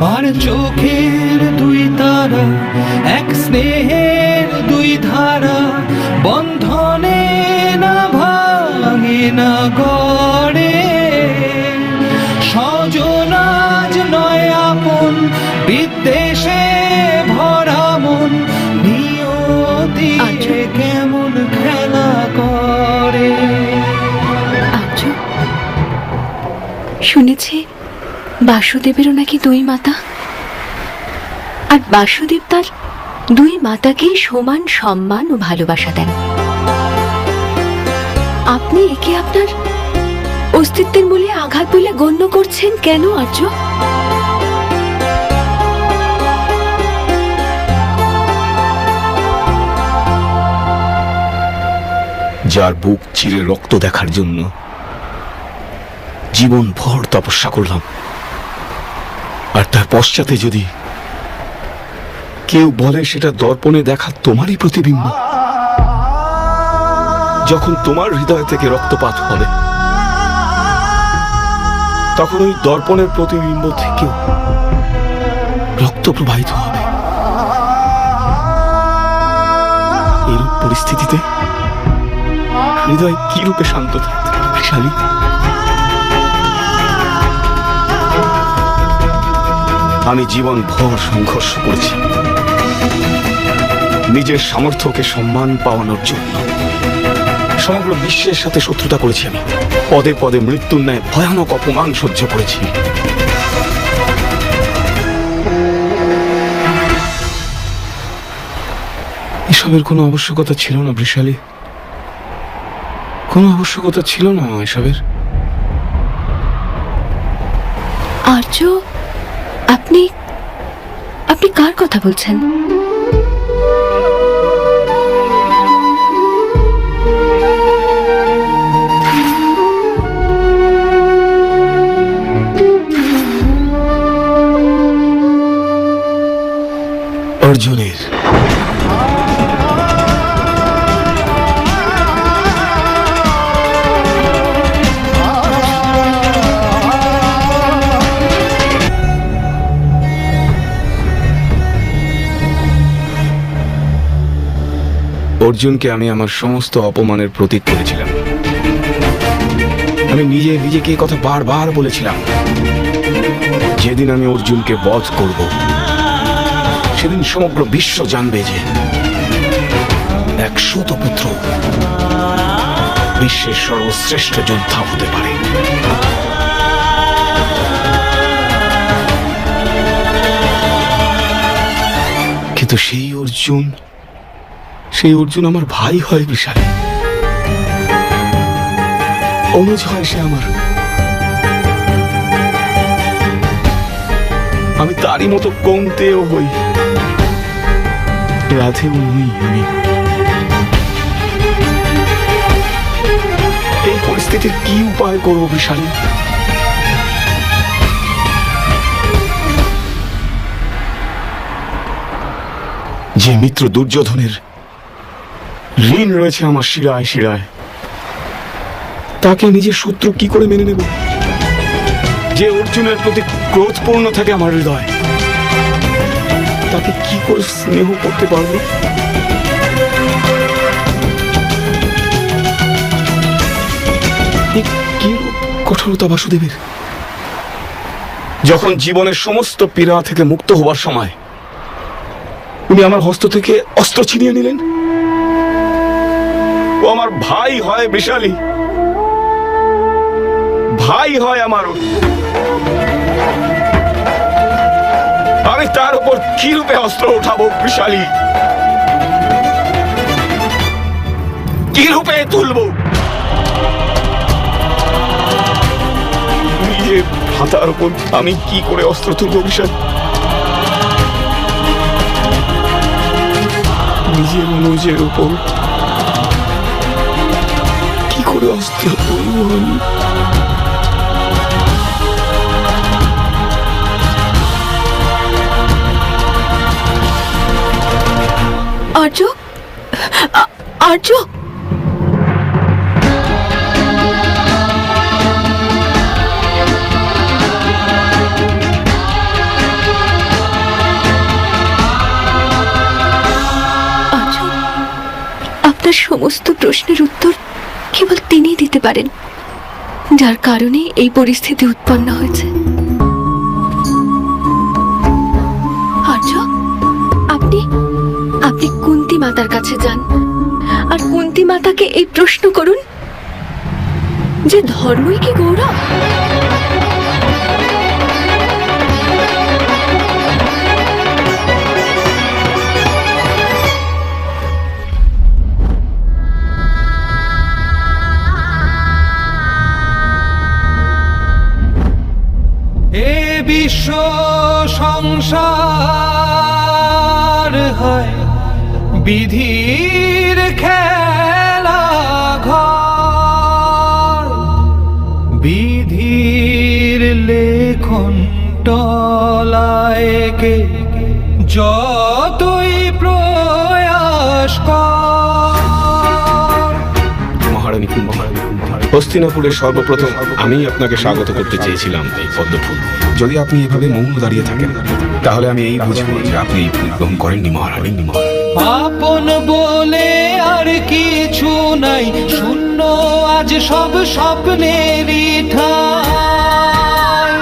আমার চোখের দুই তারা এক স্নেহের দুই ধারা বন্ধনে না ভাঙে না গড়ে। সজনাজ নয় আপন বিদ্বেষে ভরা মন নিয়তি আচ্ছা। কেমন খেলা করে। শুনেছি বাসুদেবেরও নাকি দুই মাতা? আর বাসুদেব তার দুই মাতাকে সমান সম্মান ও ভালোবাসা দেন। আপনি একে আপনার অস্তিত্বের মূলে আঘাত বলে গণ্য করছেন কেন, আর্য? যার বুক চিরে রক্ত দেখার জন্য জীবন ভর তপস্যা করলাম। তার পশ্চাতে যদি কেউ বলে সেটা দর্পণে দেখা তোমারই প্রতিবিম্ব, যখন তোমার হৃদয় থেকে রক্তপাত হবে, তখন ওই দর্পণের প্রতিবিম্ব থেকেও রক্ত প্রবাহিত হবে। এরূপ পরিস্থিতিতে হৃদয় কি রূপে শান্ত থাকতে পারে? আমি জীবন ভর সংঘর্ষ করেছি। নিজের সামর্থ্যকে সম্মান পাওয়ানোর জন্য। সমগ্র বিশ্বের সাথে শত্রুতা করেছি আমি। পদে পদে মৃত্যুর ন্যায় ভয়ানক অপমান সহ্য করেছি। এসবের কোনো আবশ্যকতা ছিল না বৃষালী কোনো আবশ্যকতা ছিল না এসবের। আর্য আপনি আপনি কার কথা বলছেন? অর্জুনের অর্জুনকে আমি আমার সমস্ত অপমানের প্রতীক করেছিলাম। আমি নিজে নিজেকে কথা বারবার বলেছিলাম। যেদিন আমি অর্জুনকে বধ করব, সেদিন সমগ্র বিশ্ব জানবে যে এক পুত্র বিশ্বের সর্বশ্রেষ্ঠ যোদ্ধা হতে পারে। কিন্তু সেই অর্জুন সেই অর্জুন আমার ভাই হয় বিশাল। অনুজ হয় সে আমার। আমি তারই মতো কমতেও হই। রাধেও নই আমি। এই পরিস্থিতির কি উপায় করব বিশালী? যে মিত্র দুর্যোধনের ঋণ রয়েছে আমার শিরায় শিরায়। তাকে নিজের শত্রু কি করে মেনে নেব? যে অর্জুনের প্রতি ক্রোধপূর্ণ থাকে আমার হৃদয়। তাকে কি করে স্নেহ করতে পারব? কি কঠোরতা বাসুদেবের? যখন জীবনের সমস্ত পীড়া থেকে মুক্ত হবার সময় উনি আমার হস্ত থেকে অস্ত্র ছিনিয়ে নিলেন। ও আমার ভাই হয় বিশালী। ভাই হয় আমার আমি তার উপর কি রূপে অস্ত্র উঠাবো বিশালী? কি রূপে তুলবো হাতার উপর আমি কি করে অস্ত্র তুলবো বিশালী? নিজের অনুজের উপর করে আসতে বলব আমি আর্য? আর্য আপনার সমস্ত প্রশ্নের উত্তর কেবল তিনিই দিতে পারেন। যার কারণে এই পরিস্থিতি উৎপন্ন হয়েছে। আর্য, আপনি আপনি কুন্তি মাতার কাছে যান। আর কুন্তি মাতাকে এই প্রশ্ন করুন যে ধর্মই কি গৌরব? বিশ্ব সংসার হয়। বিধির খেলা ঘর। বিধির লেখন টলায়কে যতই প্রয়াস কর। মহারানী মহারানী হস্তিনাপুরের সর্বপ্রথম আমি আপনাকে স্বাগত করতে চেয়েছিলাম এই পদ্মফুল। যদি আপনি এভাবে মৌন দাঁড়িয়ে থাকেন, তাহলে আমি এই বুঝব যে আপনি এই ফুল গ্রহণ মহারানী মহারানী। আপন বলে আর কিছু নাই, শূন্য আজ সব স্বপ্নেরই ঠাই।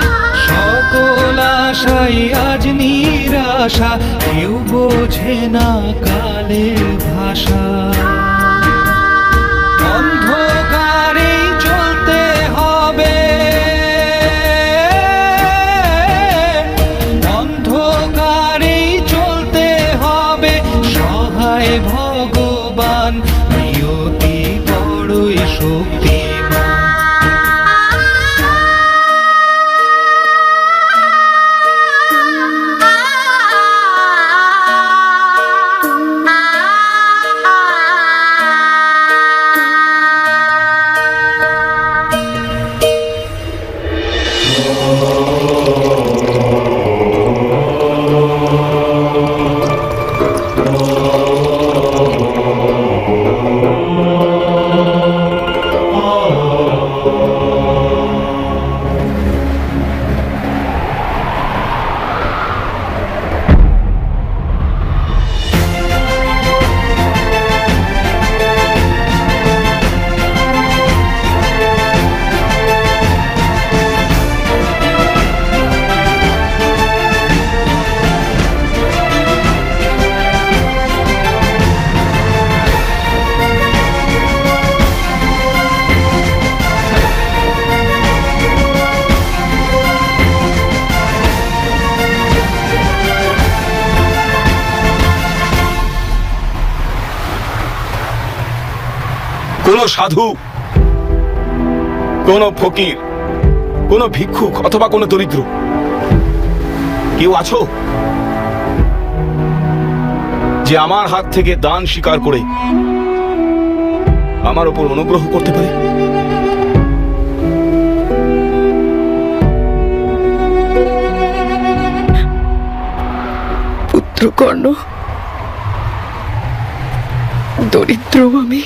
সকল আশাই আজ নিরাশা, কেউ বোঝে না কালের ভাষা। কোন সাধু, কোনো ফকির, কোনো ভিক্ষুক অথবা কোনো দরিদ্র। কেউ আছো? যে আমার হাত থেকে দান স্বীকার করে আমার ওপর অনুগ্রহ করতে পারে? পুত্রকর্ণ দরিদ্র আমি।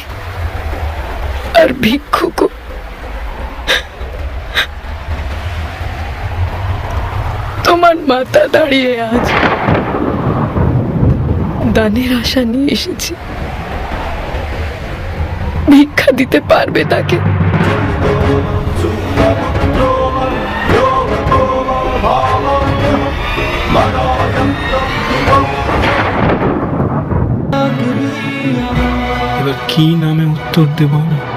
আর ভিক্ষুক তোমার মাথা দাঁড়িয়ে আজ দানের আশা নিয়ে এসেছি। ভিক্ষা দিতে পারবে তাকে। এবার কি নামে উত্তর দেব আমি?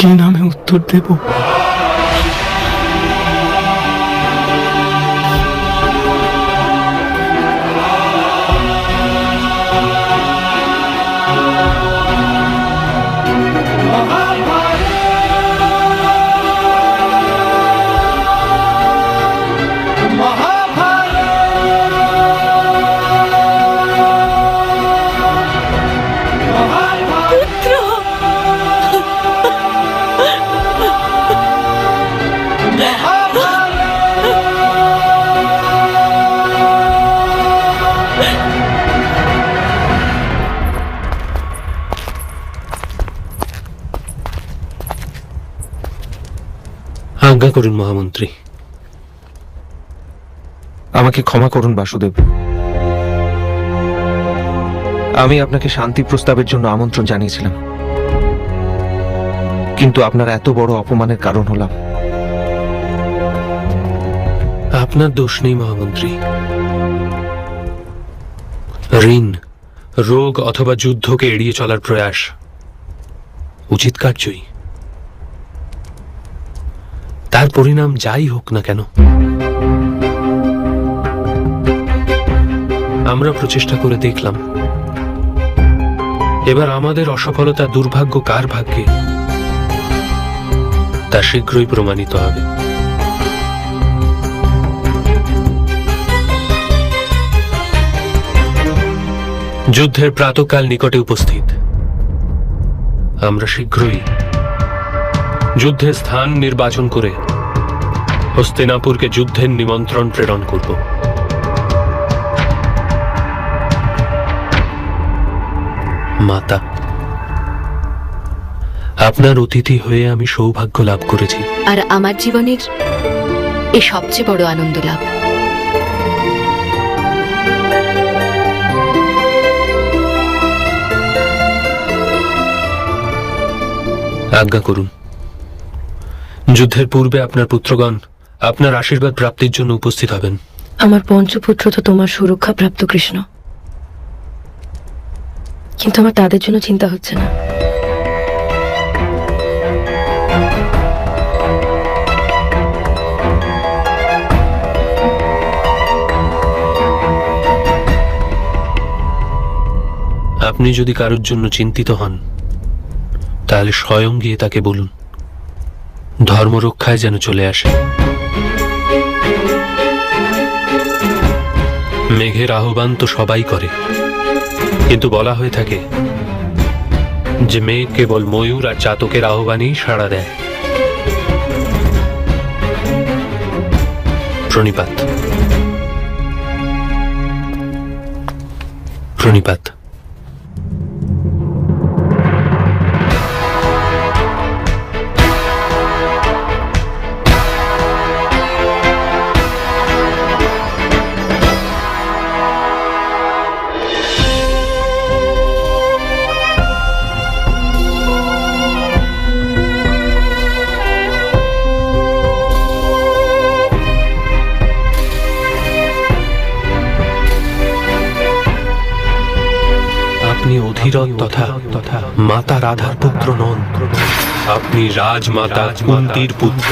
কি নামে উত্তর দেব? আজ্ঞা করুন মহামন্ত্রী। আমাকে ক্ষমা করুন বাসুদেব। আমি আপনাকে শান্তি প্রস্তাবের জন্য আমন্ত্রণ জানিয়েছিলাম। কিন্তু আপনার এত বড় অপমানের কারণ হলাম। আপনার দোষ নেই মহামন্ত্রী। ঋণ রোগ অথবা যুদ্ধকে এড়িয়ে চলার প্রয়াস উচিত কার্যই। তার পরিণাম যাই হোক না কেন। আমরা প্রচেষ্টা করে দেখলাম। এবার আমাদের অসফলতা দুর্ভাগ্য কার ভাগ্যে? তা শীঘ্রই প্রমাণিত হবে। যুদ্ধের প্রাতকাল নিকটে উপস্থিত। আমরা শীঘ্রই যুদ্ধের স্থান নির্বাচন করে হস্তিনাপুরকে যুদ্ধের নিমন্ত্রণ প্রেরণ করব। মাতা আপনার অতিথি হয়ে আমি সৌভাগ্য লাভ করেছি। আর আমার জীবনের এ সবচেয়ে বড় আনন্দ লাভ। আজ্ঞা করুন। যুদ্ধের পূর্বে আপনার পুত্রগণ আপনার আশীর্বাদ প্রাপ্তির জন্য উপস্থিত হবেন। আমার পঞ্চপুত্র তো তোমার সুরক্ষা প্রাপ্ত কৃষ্ণ। কিন্তু আমার তাদের জন্য চিন্তা হচ্ছে না। আপনি যদি কারোর জন্য চিন্তিত হন তাহলে স্বয়ং গিয়ে তাকে বলুন। ধর্মরক্ষায় যেন চলে আসে। মেঘের আহ্বান তো সবাই করে। কিন্তু বলা হয়ে থাকে যে মেঘ কেবল ময়ূর আর চাতকের আহ্বানেই সাড়া দেয়। প্রণিপাত। প্রণিপাত। মাতা রাধার পুত্র নন। আপনি রাজমাতা কুন্তির পুত্র।